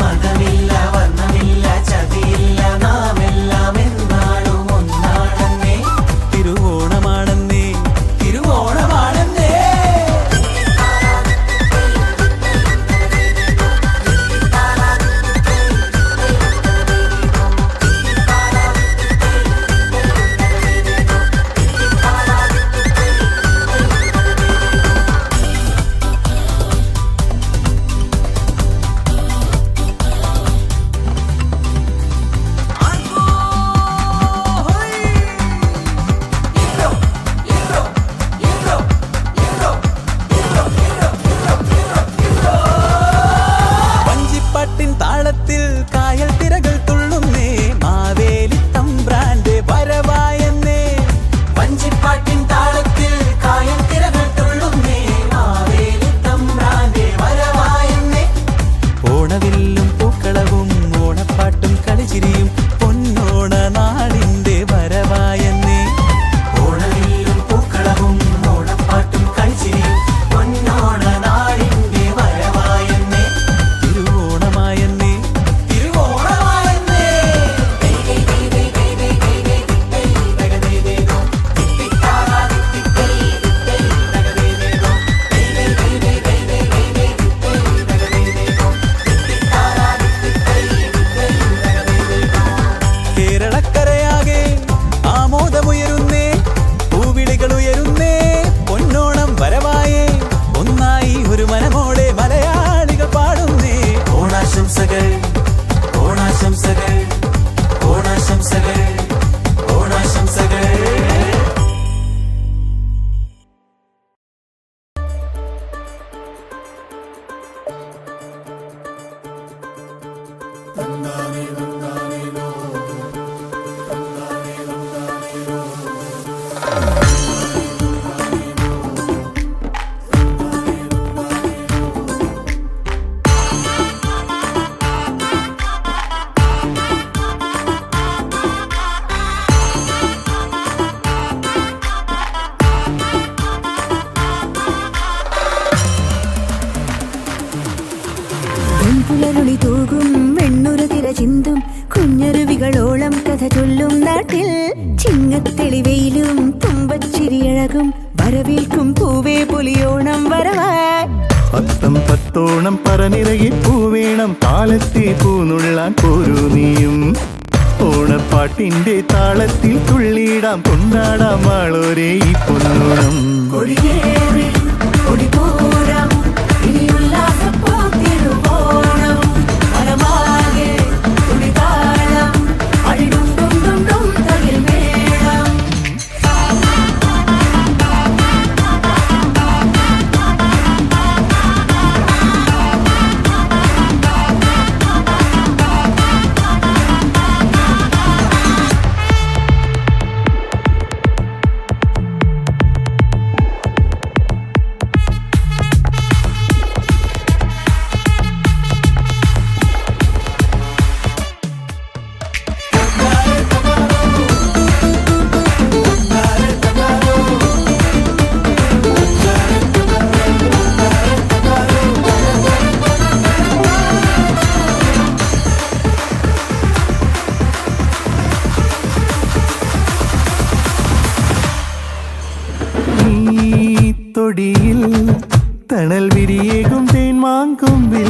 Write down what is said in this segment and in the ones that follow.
మగమే ചിങ്ങത്തിൽ ചിങ്ങത്തെളിവയിലും തുമ്പച്ചിരിയഴകും വരവേൽക്കും പൂവേ പുലിയോണം വരവായി പത്തം പത്തോണം പറനിറകി പൂവേണം കാലത്തെ പൂനുള്ള പോരൂ നീയും. ഓണപ്പാട്ടിന്റെ താളത്തിൽ തുള്ളിയിടാം കൊണ്ടാടാം ആളോരേ ഈ പൊന്നോണം. കൊടിയേറി കൊടിപോ കൊടിയിൽ തണൽ വിരിയേകും തേൻമാങ്കൊമ്പിൽ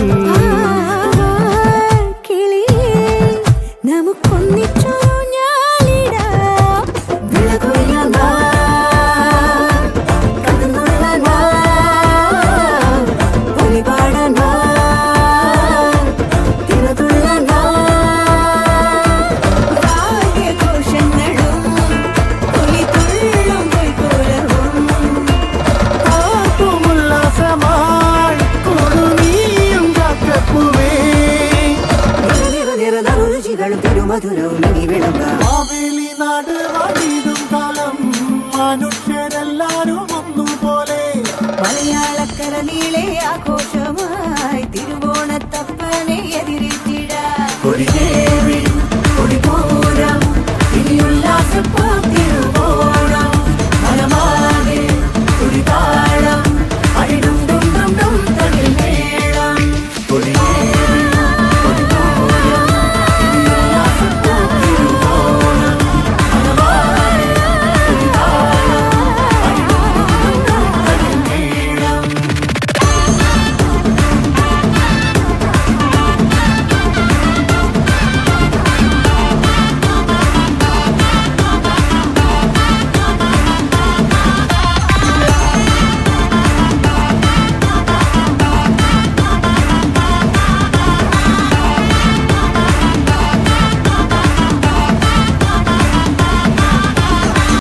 മധുരവും കാലം. മനുഷ്യരെല്ലാരും ഒന്നുപോലെ. മലയാളക്കര നീളെ ആഘോഷമായി തിരുവോണത്തപ്പനെ എതിരേറ്റിടാൻ